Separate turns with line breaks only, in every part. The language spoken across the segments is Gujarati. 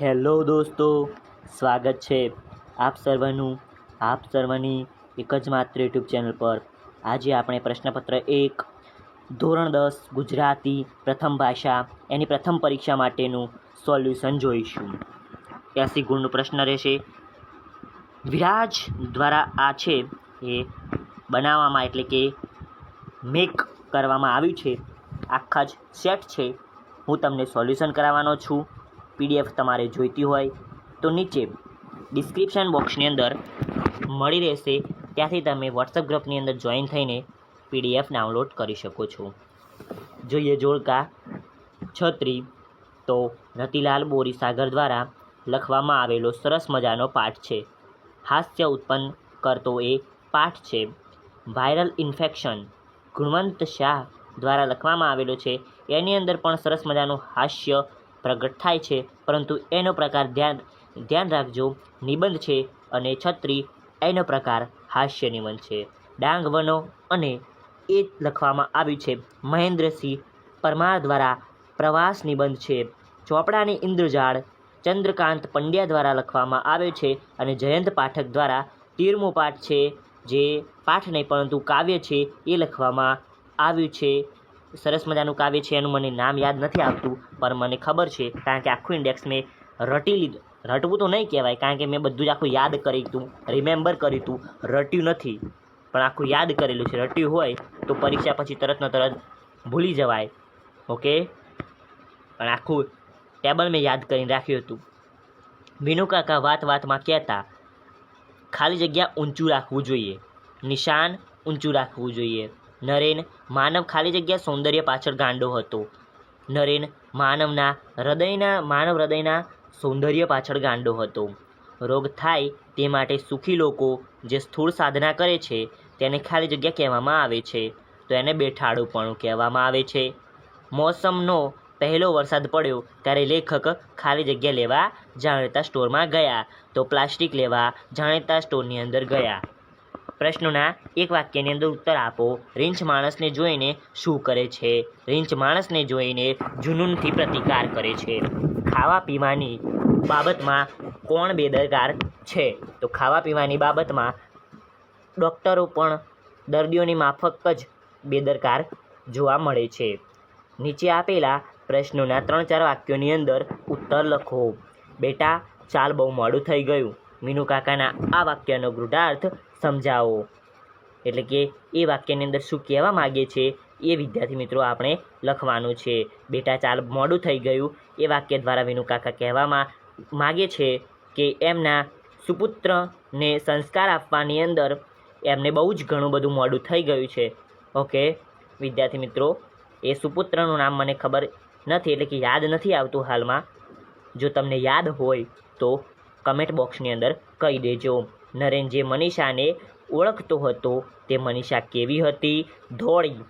હેલો દોસ્તો, સ્વાગત છે આપ સર્વનું, આપ સર્વની એક જ માત્ર યુટ્યુબ ચેનલ પર. આજે આપણે પ્રશ્નપત્ર એક, ધોરણ દસ, ગુજરાતી, પ્રથમ ભાષા, એની પ્રથમ પરીક્ષા માટેનું સોલ્યુશન જોઈશું. એસી ગુણનો પ્રશ્ન રહેશે. વિરાજ દ્વારા આ છે એ બનાવવામાં એટલે કે મેક કરવામાં આવ્યું છે. આખા જ સેટ છે. હું તમને સોલ્યુશન કરાવવાનો છું. પીડીએફ તમારે જોઈતી હોય તો નીચે ડિસ્ક્રિપ્શન બોક્સની અંદર મળી રહેશે. ત્યાંથી તમે વોટ્સઅપ ગ્રુપની અંદર જોઈન થઈને પીડીએફ ડાઉનલોડ કરી શકો છો. જોઈએ જોડકા છત્રી તો રતિલાલ બોરીસાગર દ્વારા લખવામાં આવેલો સરસ મજાનો પાઠ છે. હાસ્ય ઉત્પન્ન કરતો એ પાઠ છે. વાયરલ ઇન્ફેક્શન ગુણવંત શાહ દ્વારા લખવામાં આવેલો છે. એની અંદર પણ સરસ મજાનું હાસ્ય પ્રગટ થાય છે. પરંતુ એનો પ્રકાર ધ્યાન ધ્યાન રાખજો. નિબંધ છે અને છત્રી એનો પ્રકાર હાસ્ય નિબંધ છે. ડાંગ વનો અને એ લખવામાં આવ્યું છે, મહેન્દ્રસિંહ પરમાર દ્વારા પ્રવાસ નિબંધ છે. ચોપડાની ઇન્દ્રજાળ ચંદ્રકાંત પંડ્યા દ્વારા લખવામાં આવ્યો છે અને જયંત પાઠક દ્વારા તીરમો પાઠ છે, જે પાઠ નહીં પરંતુ કાવ્ય છે, એ લખવામાં આવ્યું છે. સરસ મજાનું કાવ્ય છે, એનું મને નામ યાદ નથી આવતું, પણ મને ખબર છે, કારણ કે આખું ઇન્ડેક્સ મેં રટી લીધું. રટવું તો નહીં કહેવાય, કારણ કે મેં બધું જ આખું યાદ કરી હતું રિમેમ્બર કર્યું હતું, રટ્યું નથી. પણ આખું યાદ કરેલું છે, રટ્યું હોય તો પરીક્ષા પછી તરત ન તરત ભૂલી જવાય, ઓકે? પણ આખું ટેબલ મેં યાદ કરીને રાખ્યું હતું. વિનુકાકા વાત વાતમાં કહેતા, ખાલી જગ્યા ઊંચું રાખવું જોઈએ, નિશાન ઊંચું રાખવું જોઈએ. નરેન માનવ ખાલી જગ્યા સૌંદર્ય પાછળ ગાંડો હતો. નરેન માનવના હૃદયના, માનવ હૃદયના સૌંદર્ય પાછળ ગાંડો હતો. રોગ થાય તે માટે સુખી લોકો જે સ્થૂળ સાધના કરે છે તેને ખાલી જગ્યા કહેવામાં આવે છે. તો એને બેઠાડુંપણું કહેવામાં આવે છે. મોસમનો પહેલો વરસાદ પડ્યો ત્યારે લેખક ખાલી જગ્યા લેવા જાણીતા સ્ટોરમાં ગયા. તો પ્લાસ્ટિક લેવા જાણીતા સ્ટોરની અંદર ગયા. પ્રશ્નોના એક વાક્યની અંદર ઉત્તર આપો. રીંછ માણસને જોઈને શું કરે છે? રીંછ માણસને જોઈને જુનૂનથી પ્રતિકાર કરે છે. ખાવા પીવાની બાબતમાં કોણ બેદરકાર છે? તો ખાવા પીવાની બાબતમાં ડૉક્ટરો પણ દર્દીઓની માફક જ બેદરકાર જોવા મળે છે. નીચે આપેલા પ્રશ્નોના ત્રણ ચાર વાક્યોની અંદર ઉત્તર લખો. બેટા, ચાલ બહુ મોડું થઈ ગયું. મીનુ કાકાના આ વાક્યનો ગૃઢાર્થ સમજાવો. એટલે કે એ વાક્યની અંદર શું કહેવા માગે છે એ વિદ્યાર્થી મિત્રો આપણે લખવાનું છે. બેટા ચાલ મોડું થઈ ગયું. એ વાક્ય દ્વારા વિનુ કાકા કહેવામાં માગે છે કે એમના સુપુત્રને સંસ્કાર આપવાની અંદર એમને બહુ જ ઘણું બધું મોડું થઈ ગયું છે. ઓકે? વિદ્યાર્થી મિત્રો, એ સુપુત્રનું નામ મને ખબર નથી, એટલે કે યાદ નથી આવતું હાલમાં. જો તમને યાદ હોય તો કમેન્ટ બોક્સની અંદર કહી દેજો. નરેન જે મનીષાને ઓળખતો હતો તે મનીષા કેવી હતી? ધોળી.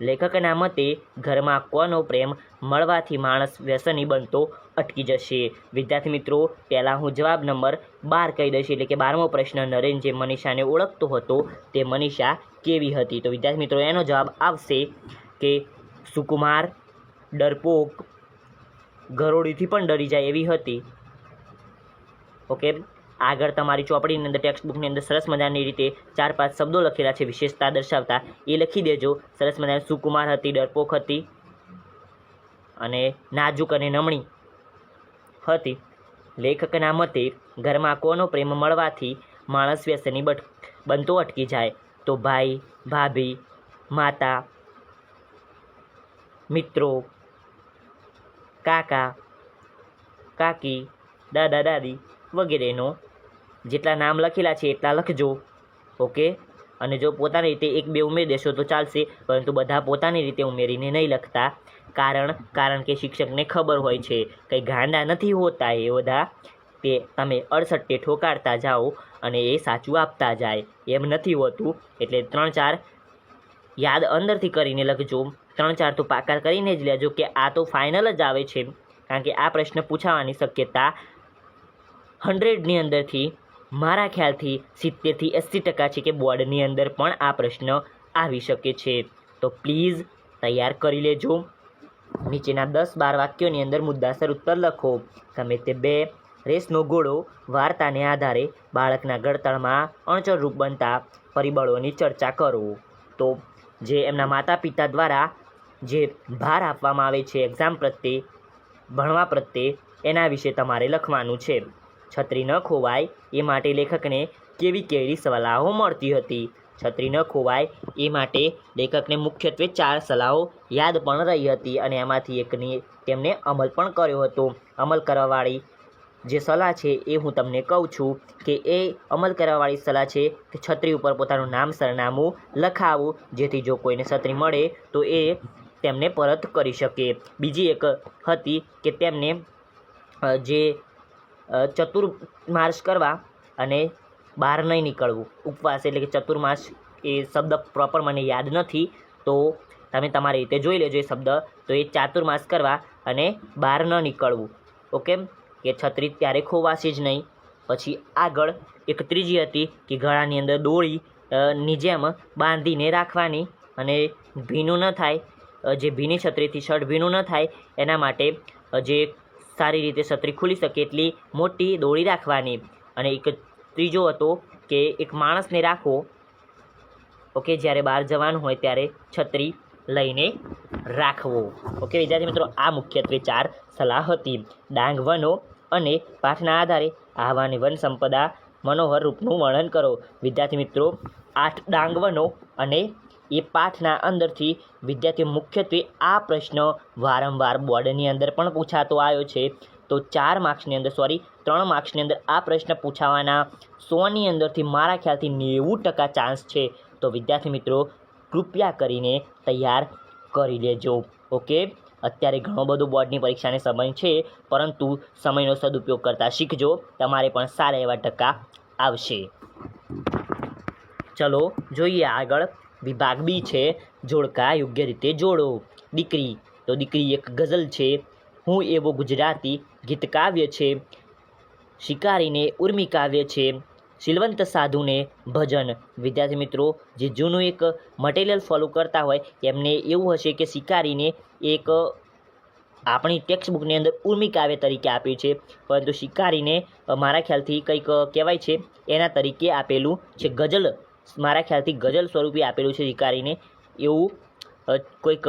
લેખકના મતે, ઘરમાં કોનો પ્રેમ મળવાથી માણસ વ્યસની બનતો અટકી જશે. વિદ્યાર્થી મિત્રો, પહેલાં હું જવાબ નંબર બાર કહી દઈશ, એટલે કે બારમો પ્રશ્ન નરેન જે મનીષાને ઓળખતો હતો તે મનીષા કેવી હતી? તો વિદ્યાર્થી મિત્રો, એનો જવાબ આવશે કે સુકુમાર ડરપોક ઘરોળીથી પણ ડરી જાય એવી હતી. ઓકે, આગળ તમારી ચોપડીની અંદર ટેક્સ્ટ બુકની અંદર સરસ મજાની રીતે ચાર પાંચ શબ્દો લખેલા છે, વિશેષતા દર્શાવતા. એ લખી દેજો. સરસ મજાની સુકુમાર હતી, ડરપોક હતી અને નાજુક અને નમણી હતી. લેખકના મતે, ઘરમાં કોનો પ્રેમ મળવાથી માણસ વ્યસની બટ બનતો અટકી જાય. તો ભાઈ, ભાભી, માતા, મિત્રો, કાકા, કાકી, દાદા, દાદી વગેરેનો જેટલા નામ લખેલા છે એટલા લખજો, ઓકે? અને જો પોતાની રીતે એક બે ઉમેરી દેશો તો ચાલશે, પરંતુ બધા પોતાની રીતે ઉમેરીને નહીં લખતા. કારણ કારણ કે શિક્ષકને ખબર હોય છે, કંઈ ગાંડા નથી હોતા એ બધા. તે તમે અડસટ્ટે ઠોકારતા જાઓ અને એ સાચું આપતા જાય. એમ નથી હોતું. એટલે ત્રણ ચાર યાદ અંદરથી કરીને લખજો. ત્રણ ચાર તો પાકાર કરીને જ લેજો કે આ તો ફાઇનલ જ આવે છે. કારણ કે આ પ્રશ્ન પૂછાવાની શક્યતા હંડ્રેડની અંદરથી મારા ખ્યાલથી સિત્તેરથી એંસી ટકા છે કે બોર્ડની અંદર પણ આ પ્રશ્ન આવી શકે છે. તો પ્લીઝ તૈયાર કરી લેજો. નીચેના દસ બાર વાક્યોની અંદર મુદ્દાસર ઉત્તર લખો. ગમે તે બે રેસનો ઘોડો વાર્તાને આધારે બાળકના ઘડતરમાં અણચરરૂપ બનતા પરિબળોની ચર્ચા કરો. તો જે એમના માતા પિતા દ્વારા જે ભાર આપવામાં આવે છે, એક્ઝામ પ્રત્યે, ભણવા પ્રત્યે, એના વિશે તમારે લખવાનું છે. છત્રી ન ખોવાય એ માટે લેખકને કેવી કેવી સલાહો મળતી હતી? છત્રી ન ખોવાય એ માટે લેખકને મુખ્યત્વે ચાર સલાહો યાદ પણ રહી હતી અને એમાંથી એકની તેમણે અમલ પણ કર્યો હતો. અમલ કરવાવાળી જે સલાહ છે એ હું તમને કહું છું કે એ અમલ કરવાવાળી સલાહ છે કે છત્રી ઉપર પોતાનું નામ સરનામું લખાવું, જેથી જો કોઈને છત્રી મળે તો એ તેમને પરત કરી શકે. બીજી એક હતી કે તેમને જે ચતુર્માસ કરવા અને બહાર નહીં નીકળવું. ઉપવાસ એટલે કે ચતુર્માસ એ શબ્દ પ્રોપર મને યાદ નથી તો તમે તમારી રીતે જોઈ લેજો એ શબ્દ. તો એ ચાતુર્માસ કરવા અને બહાર ન નીકળવું. ઓકે? કે છત્રી ત્યારે ખોવાશે જ નહીં. પછી આગળ એક ત્રીજી હતી કે ગળાની અંદર દોરી અ, ની જેમ બાંધીને રાખવાની અને ભીનું ન થાય. જે ભીની છત્રીથી શર્ટ ભીનું ન થાય એના માટે જે સારી રીતે છત્રી ખુલી શકે એટલી મોટી દોરી રાખવાની. અને એક ત્રીજો હતો કે એક માણસને રાખવો. ઓકે, જ્યારે બહાર જવાનું હોય ત્યારે છત્રી લઈને રાખવો. ઓકે, વિદ્યાર્થી મિત્રો, આ મુખ્યત્વે ચાર સલાહ હતી. ડાંગ વનો અને પાઠના આધારે આહવાની વન સંપદા મનોહર રૂપનું વર્ણન કરો. વિદ્યાર્થી મિત્રો, આઠ ડાંગ વનો અને એ પાઠના અંદરથી વિદ્યાર્થી મુખ્યત્વે આ પ્રશ્ન વારંવાર બોર્ડની અંદર પણ પૂછાતો આવ્યો છે. તો ચાર માર્ક્સની અંદર સોરી ત્રણ માર્ક્સની અંદર આ પ્રશ્ન પૂછાવાના. સોની અંદરથી મારા ખ્યાલથી નેવું ટકા ચાન્સ છે. તો વિદ્યાર્થી મિત્રો, કૃપયા કરીને તૈયાર કરી લેજો. ઓકે? અત્યારે ઘણો બધો બોર્ડની પરીક્ષાને સમય છે, પરંતુ સમયનો સદુપયોગ કરતાં શીખજો. તમારે પણ સારા એવા ટકા આવશે. ચલો, જોઈએ આગળ. વિભાગ બી છે. જોડકા યોગ્ય રીતે જોડો. દીકરી, તો દીકરી એક ગઝલ છે. હું એવો ગુજરાતી ગીત કાવ્ય છે. શિકારીને ઉર્મી કાવ્ય છે. શીલવંત સાધુને ભજન. વિદ્યાર્થી મિત્રો, જે જૂનું એક મટીરિયલ ફોલો કરતા હોય, એમને એવું હશે કે શિકારીને એક આપણી ટેક્સ્ટ બુકની અંદર ઉર્મી કાવ્ય તરીકે આપ્યું છે. પરંતુ શિકારીને મારા ખ્યાલથી કંઈક કહેવાય છે. એના તરીકે આપેલું છે ગઝલ. મારા ખ્યાલથી ગઝલ સ્વરૂપે આપેલું છે શિકારીને. એવું કોઈક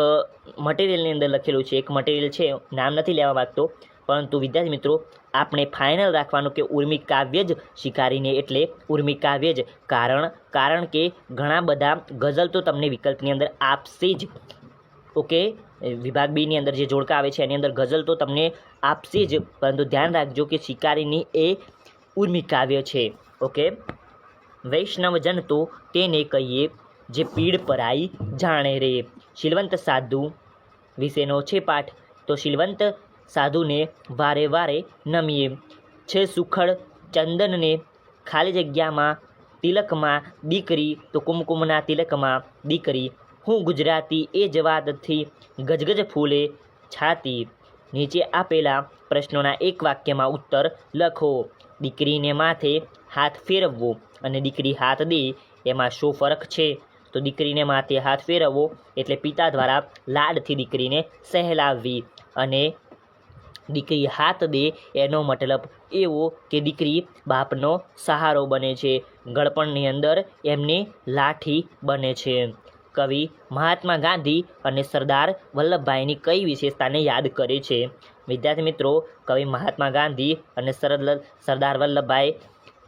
મટીરિયલની અંદર લખેલું છે. એક મટીરિયલ છે, નામ નથી લેવા માગતો. પરંતુ વિદ્યાર્થી મિત્રો, આપણે ફાઇનલ રાખવાનું કે ઉર્મી કાવ્ય જ શિકારીને એટલે ઉર્મી કાવ્ય જ. કારણ કારણ કે ઘણા બધા ગઝલ તો તમને વિકલ્પની અંદર આપશે જ. ઓકે? વિભાગ બીની અંદર જે જોડકા આવે છે, એની અંદર ગઝલ તો તમને આપશે જ. પરંતુ ધ્યાન રાખજો કે શિકારીની એ ઉર્મી કાવ્ય છે. ઓકે? વૈષ્ણવજન તો તેને કહીએ જે પીડ પરાઈ જાણે રે. શીલવંત સાધુ વિશેનો છે પાઠ. તો શીલવંત સાધુને વારે વારે નમીએ. છે સુખડ ચંદનને ખાલી જગ્યામાં, તિલકમાં દીકરી, તો કુમકુમના તિલકમાં દીકરી. હું ગુજરાતી એ જ વાતથી ગજગજ ફૂલે છાતી. નીચે આપેલા પ્રશ્નોના એક વાક્યમાં ઉત્તર લખો. દીકરીને માથે હાથ ફેરવવો અને દીકરી હાથ દે, એમાં શું ફરક છે? તો દીકરીને માથે હાથ ફેરવવો એટલે પિતા દ્વારા લાડથી દીકરીને સહેલાવવી અને દીકરી હાથ દે એનો મતલબ એવો કે દીકરી બાપનો સહારો બને છે, ગળપણની અંદર એમની લાઠી બને છે. કવિ મહાત્મા ગાંધી અને સરદાર વલ્લભભાઈની કઈ વિશેષતાને યાદ કરે છે? વિદ્યાર્થી મિત્રો, કવિ મહાત્મા ગાંધી અને સરદ, સરદાર વલ્લભભાઈ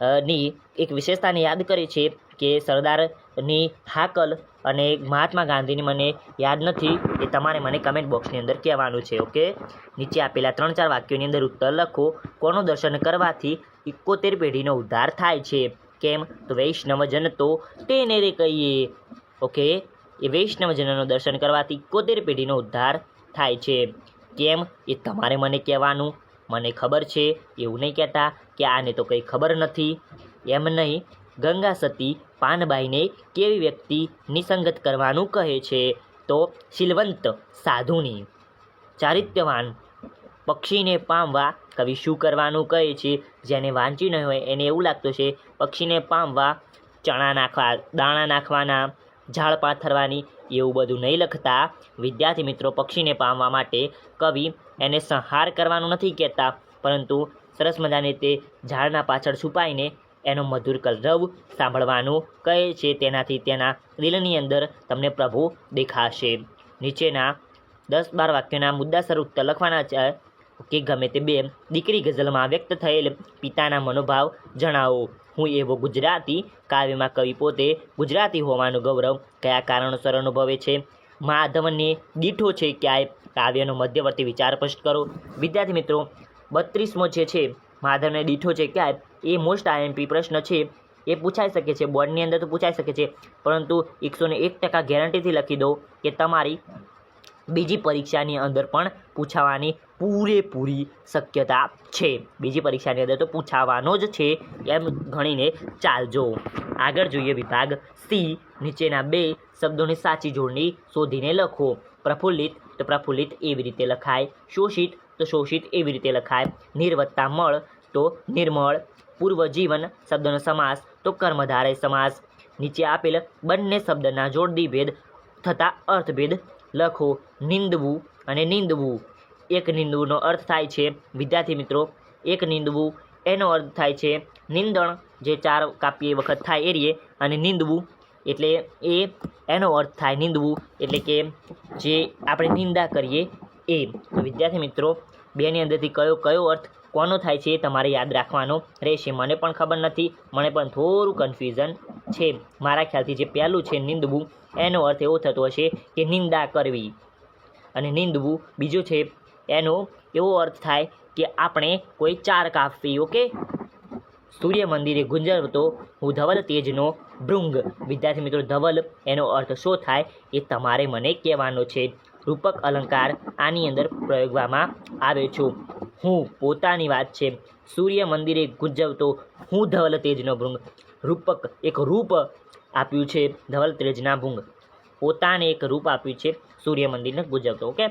ની એક વિશેષતાને યાદ કરે છે કે સરદારની હાકલ અને મહાત્મા ગાંધીની મને યાદ નથી, એ તમારે મને કમેન્ટ બોક્સની અંદર કહેવાનું છે ઓકે નીચે આપેલા ત્રણ ચાર વાક્યોની અંદર ઉત્તર લખો. કોનું દર્શન કરવાથી એકોતેર પેઢીનો ઉદ્ધાર થાય છે. કેમ? તો વૈષ્ણવજન તો તેને રે કહીએ ઓકે એ વૈષ્ણવજનનું દર્શન કરવાથી એકોતેર પેઢીનો ઉદ્ધાર થાય છે. કેમ? એ તમારે મને કહેવાનું મને ખબર છે, એવું નહીં કહેતા કે આને તો કંઈ ખબર નથી. એમ નહીં, ગંગા સતી પાનબાઈને કેવી વ્યક્તિ નિસંગત કરવાનું કહે છે તો શીલવંત સાધુની. ચારિત્યવાન પક્ષીને પામવા કવિ શું કરવાનું કહે છે, જેને વાંચી ન હોય એને એવું લાગતું છે, પક્ષીને પામવા ચણા નાખવા, દાણા નાખવાના, ઝાડ પાથરવાની એવું બધું નહીં લખતા વિદ્યાર્થી મિત્રો પક્ષીને પામવા માટે કવિ એને સંહાર કરવાનું નથી કહેતા, પરંતુ સરસ મજાની તે ઝાડના પાછળ છુપાઈને એનો મધુર કલરવ સાંભળવાનું કહે છે. તેનાથી તેના દિલની અંદર તમને પ્રભુ દેખાશે. નીચેના દસ બાર વાક્યોના મુદ્દાસર ઉત્તર લખવાના છે કે ગમે તે બે દીકરી ગઝલમાં વ્યક્ત થયેલ પિતાના મનોભાવ જણાવો. હું એવો ગુજરાતી કાવ્યમાં કવિ પોતે ગુજરાતી હોવાનું ગૌરવ કયા કારણોસર અનુભવે છે? માધવને દીઠો છે ક્યાંય કાવ્યનો મધ્યવર્તી વિચાર સ્પષ્ટ કરો. વિદ્યાર્થી મિત્રો, બત્રીસમો જે છે, માધવને દીઠો છે ક્યાંય? એ મોસ્ટ આઈએમપી પ્રશ્ન છે. એ પૂછાઈ શકે છે, બોર્ડની અંદર તો પૂછાઈ શકે છે. પરંતુ એકસો ને એક ટકા ગેરંટીથી લખી દો કે તમારી બીજી પરીક્ષાની અંદર પણ પૂછાવાની પૂરેપૂરી શક્યતા છે. બીજી પરીક્ષાની અંદર તો પૂછાવાનો જ છે એમ ગણીને ચાલજો. આગળ જોઈએ વિભાગ સી, નીચેના બે શબ્દોની સાચી જોડણી શોધીને લખો. પ્રફુલ્લિત તો પ્રફુલ્લિત એવી રીતે લખાય, શોષિત તો શોષિત એવી રીતે લખાય, નિર્વત્તા મળ તો નિર્મળ, પૂર્વજીવન શબ્દનો સમાસ તો કર્મધારય સમાસ. નીચે આપેલ બંને શબ્દના જોડદી ભેદ થતા અર્થભેદ લખો, નિંદવું અને નિંદવું. એક નિંદવુંનો અર્થ થાય છે, વિદ્યાર્થી મિત્રો, એક નિંદવું, એનો અર્થ થાય છે, નિંદણ જે ચાર કાપીએ વખત થાય એરીએ અને નિંદવું એટલે એ, એનો અર્થ થાય નિંદવું, એટલે કે જે આપણે નિંદા કરીએ એ. તો વિદ્યાર્થી મિત્રો, બેની અંદરથી કયો કયો અર્થ કોનો થાય છે તમારે યાદ રાખવાનો રહેશે. મને પણ ખબર નથી, મને પણ થોડું કન્ફ્યુઝન છે. મારા ખ્યાલથી જે પહેલું છે નિંદવું, એનો અર્થ એવો થતો હશે કે નિંદા કરવી. અને નિંદવું, બીજું છે એનો એવો અર્થ થાય કે આપણે કોઈ ચાર કાપવી ઓકે સૂર્ય મંદિરે ગુંજરતો હું ધવલ તેજનો ભૃંગ. વિદ્યાર્થી મિત્રો, ધવલ એનો અર્થ શો થાય એ તમારે મને કહેવાનો છે. રૂપક અલંકાર આની અંદર પ્રયોગવામાં આવે છે. હું પોતાની વાત છે. સૂર્ય મંદિરે ગુંજવતો હું ધવલ તેજનો ભૃંગ. રૂપક એક રૂપ આપ્યું છે, ધવલ તેજના ભૃંગ. પોતાને એક રૂપ આપ્યું છે, સૂર્ય મંદિરને ગુંજવતો. ઓકે?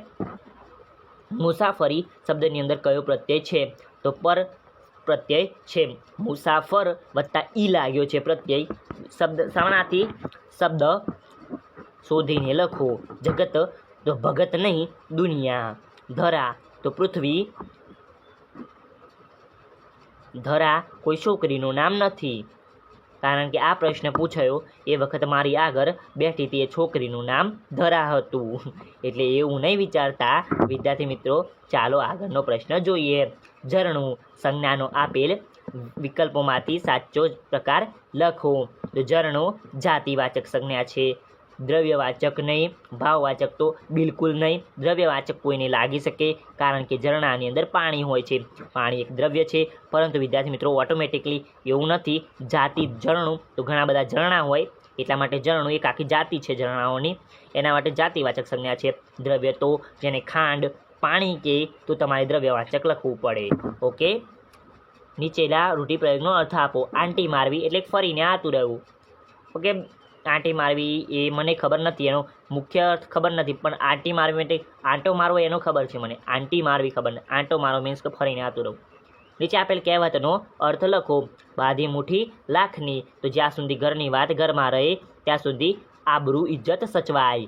મુસાફરી શબ્દની અંદર કયો પ્રત્યય છે? તો પર પ્રત્યય છે. મુસાફર વત્તા ઈ લાગ્યો છે પ્રત્યય. શબ્દ શાણાથી શબ્દ શોધીને લખો. જગત તો ભગત નહીં, દુનિયા. ધરા તો પૃથ્વી. ધરા કોઈ છોકરીનું નામ નથી. કારણ કે આ પ્રશ્ન પૂછાયો એ વખત મારી આગળ બેઠી તે છોકરીનું નામ ધરા હતું. એટલે એવું નહીં વિચારતા વિદ્યાર્થી મિત્રો, ચાલો આગળનો પ્રશ્ન જોઈએ. ઝરણું સંજ્ઞાનો આપેલ વિકલ્પોમાંથી સાચો પ્રકાર લખો. તો ઝરણું જાતિવાચક સંજ્ઞા છે. દ્રવ્યવાચક નહીં, ભાવવાચક તો બિલકુલ નહીં. દ્રવ્યવાચક કોઈને લાગી શકે, કારણ કે ઝરણાની અંદર પાણી હોય છે. પાણી એક દ્રવ્ય છે, પરંતુ વિદ્યાર્થી મિત્રો ઓટોમેટિકલી એવું નથી. જાતિ ઝરણું, તો ઘણા બધા ઝરણા હોય. એટલા માટે ઝરણું એક આખી જાતિ છે ઝરણાઓની. એના માટે જાતિવાચક સંજ્ઞા છે. દ્રવ્ય તો જેને ખાંડ, પાણી કે તો તમારે દ્રવ્યવાચક લખવું પડે. ઓકે? નીચેના રૂઢિપ્રયોગનો અર્થ આપો. આંટી મારવી એટલે ફરીને આતું રહેવું. ઓકે? આંટી મારવી એ મને ખબર નથી, એનો મુખ્ય અર્થ ખબર નથી, પણ આંટી મારવી માટે આંટો મારવો એનો ખબર છે મને. આંટી મારવી ખબર નથી. આંટો મારો મીન્સ કે ફરીને આતું રહું. નીચે આપેલ કહેવતનો અર્થ લખો, બાધી મુઠ્ઠી લાખની, તો જ્યાં સુધી ઘરની વાત ઘરમાં રહે, ત્યાં સુધી આબરૂ ઇજ્જત સચવાય.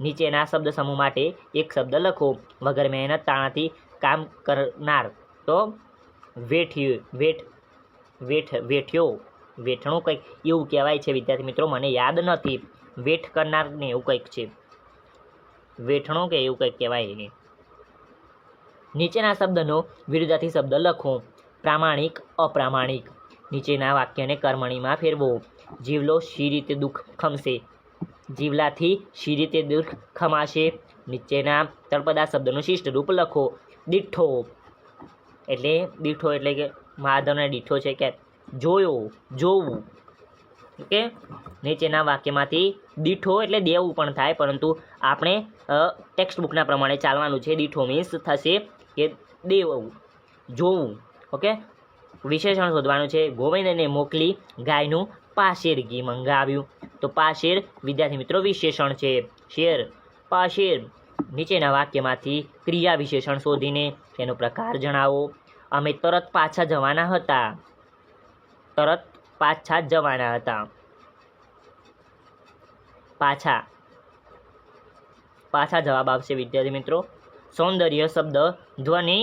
નીચેના શબ્દ સમૂહ માટે એક શબ્દ લખો, વગર મહેનત તાણાથી કામ કરનાર. તો વેઠ્યું, વેઠ વેઠ, વેઠ્યો. વેઠણું કંઈક એવું કહેવાય છે, વિદ્યાર્થી મિત્રો, મને યાદ નથી. વેઠ કરનારને એવું કંઈક છે. વેઠણું કે એવું કંઈક કહેવાય એને. નીચેના શબ્દનો વિરુદ્ધાર્થી શબ્દ લખો. પ્રામાણિક, અપ્રામાણિક. નીચેના વાક્યને કર્મણીમાં ફેરવો. જીવલો શી રીતે દુઃખ ખમશે? જીવલાથી શી રીતે દુઃખ ખમાશે? નીચેના તળપદા શબ્દનું શિષ્ટ રૂપ લખો. દીઠો. એટલે દીઠો એટલે કે માધવને દીઠો છે કે જોયો, જોવું. ઓકે નીચેના વાક્યમાંથી દીઠો એટલે દેવું પણ થાય, પરંતુ આપણે ટેક્સ્ટ બુકના પ્રમાણે ચાલવાનું છે. દીઠો મીન્સ થશે કે દેવું. જોવું. ઓકે વિશેષણ શોધવાનું છે. ગોવિંદને મોકલી ગાયનું પાશેર ઘી મંગાવ્યું. તો પાશેર, વિદ્યાર્થી મિત્રો, વિશેષણ છે. શેર, પાશેર. નીચેના વાક્યમાંથી ક્રિયા વિશેષણ શોધીને તેનો પ્રકાર જણાવો. અમે તરત પાછા જવાના હતા. તરત પાછા જવાના હતા. પાછા. પાછા જવાબ આવશે વિદ્યાર્થી મિત્રો. સૌંદર્ય શબ્દ ધ્વનિ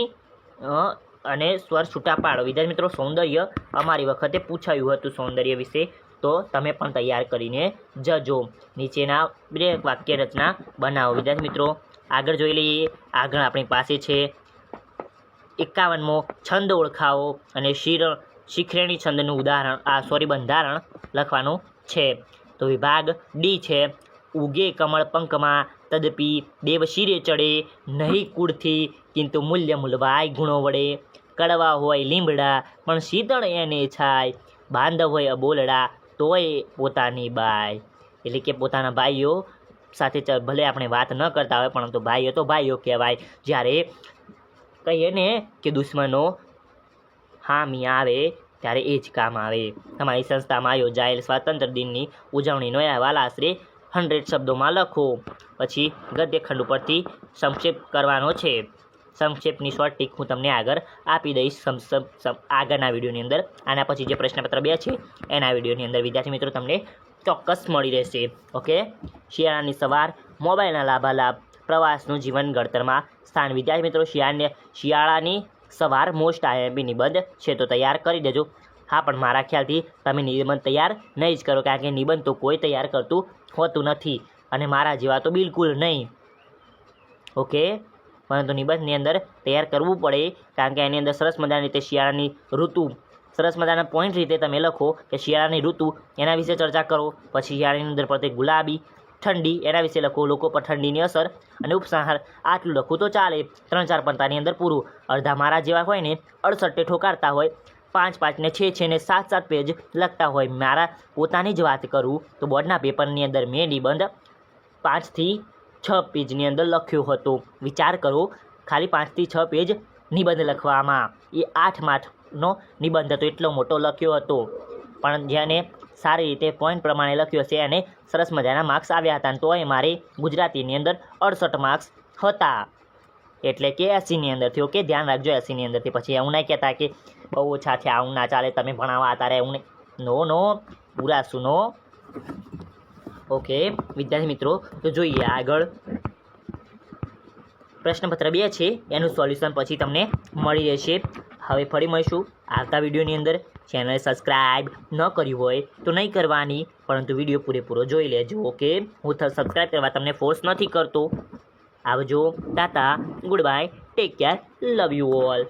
અને સ્વર છૂટા પાડો. વિદ્યાર્થી મિત્રો, સૌંદર્ય અમારી વખતે પૂછાયું હતું સૌંદર્ય વિશે. તો તમે પણ તૈયાર કરીને જજો. નીચેના બે વાક્ય રચના બનાવો. વિદ્યાર્થી મિત્રો, આગળ જોઈ લઈએ. આગળ આપણી પાસે છે. એકાવનમો છંદ ઓળખાવો અને શિર શિખરેણી છંદનું ઉદાહરણ, આ સોરી બંધારણ લખવાનું છે. તો વિભાગ ડી છે, ઉગે કમળ પંકમાં તદપી દેવ શિરે ચડે, નહીં કુળથી કિંતુ મૂલ્ય મૂલવાય ગુણો વડે. કડવા હોય લીમડા, પણ શીતળ એને છાય. બાંધવ હોય અબોલડા, તોય પોતાની બાય. એટલે કે પોતાના ભાઈઓ સાથે ભલે આપણે વાત ન કરતા હોય, પરંતુ ભાઈઓ તો ભાઈઓ કહેવાય. જ્યારે કહીએ ને કે દુશ્મનો હામી આવે, ત્યારે એ જ કામ આવે. તમારી સંસ્થામાં યોજાયેલ સ્વાતંત્ર્ય દિનની ઉજવણીનો અહેવાલ આશરે હંડ્રેડ શબ્દોમાં લખો. પછી ગદ્યખંડ ઉપરથી સંક્ષેપ કરવાનો છે. સંક્ષેપની શોર્ટ ટીક હું તમને આગળ આપી દઈશ. આગળના વિડીયોની અંદર. આના પછી જે પ્રશ્નપત્ર બે છે, એના વિડીયોની અંદર વિદ્યાર્થી મિત્રો તમને ચોક્કસ મળી રહેશે. ઓકે? શિયાળાની સવાર, મોબાઈલના લાભાલાભ, પ્રવાસનું જીવન ઘડતરમાં સ્થાન. વિદ્યાર્થી મિત્રો શિયાળાની સવાર મોસ્ટ આઈએમપી નિબંધ છે, તો તૈયાર કરી દેજો. હા, પણ મારા ખ્યાલથી તમે નિબંધ તૈયાર નહીં જ કરો, કારણ કે નિબંધ તો કોઈ તૈયાર કરતું હોતું નથી. અને મારા જેવા તો બિલકુલ નહીં. ઓકે? પરંતુ નિબંધની અંદર તૈયાર કરવું પડે, કારણ કે એની અંદર સરસ મજાની રીતે શિયાળાની ઋતુ, સરસ મજાના પોઈન્ટ રીતે તમે લખો કે શિયાળાની ઋતુ, એના વિશે ચર્ચા કરો. પછી શિયાળાની અંદર પડતી ગુલાબી ઠંડી. એના વિશે લખો, લોકો પર ઠંડીની અસર અને ઉપસંહાર. આટલું લખું તો ચાલે. ત્રણ ચાર પંતાની અંદર પૂરું. અડધા મારા જેવા હોય ને, અડસઠે ઠોકારતા હોય. પાંચ પાંચને છે છે ને સાત સાત પેજ લખતા હોય. મારા પોતાની જ વાત કરું તો બોર્ડના પેપરની અંદર મેં નિબંધ પાંચથી છ પેજની અંદર લખ્યો હતો. વિચાર કરો, ખાલી પાંચથી છ પેજ નિબંધ લખવામાં. એ આઠ માઠનો નિબંધ હતો એટલો મોટો લખ્યો હતો. પણ જેને સારી રીતે પોઈન્ટ પ્રમાણે લખ્યો છે અને સરસ મજાના માર્ક્સ આવ્યા હતા તો એ મારે ગુજરાતીની અંદર અડસઠ માર્ક્સ હતા. એટલે કે એસીની અંદરથી ઓકે ધ્યાન રાખજો એસીની અંદરથી. પછી એવું નહીં કહેતા કે બહુ ઓછા છે આવું ના ચાલે, તમે ભણાવવા તારે એવું નહીં. નો નો પૂરા સુનો ઓકે વિદ્યાર્થી મિત્રો, તો જોઈએ આગળ. પ્રશ્નપત્ર બે છે, એનું સોલ્યુશન પછી તમને મળી રહેશે. હવે ફરી મળીશું આવતા વિડીયોની અંદર. ચેનલ સબસ્ક્રાઇબ ન કર્યું હોય તો નહીં કરવાની, પરંતુ વીડિયો પૂરેપૂરો જોઈ લેજો, ઓકે? હું સબસ્ક્રાઇબ કરવા તમને ફોર્સ નથી કરતો. આવજો. Tata. Good bye take care love you all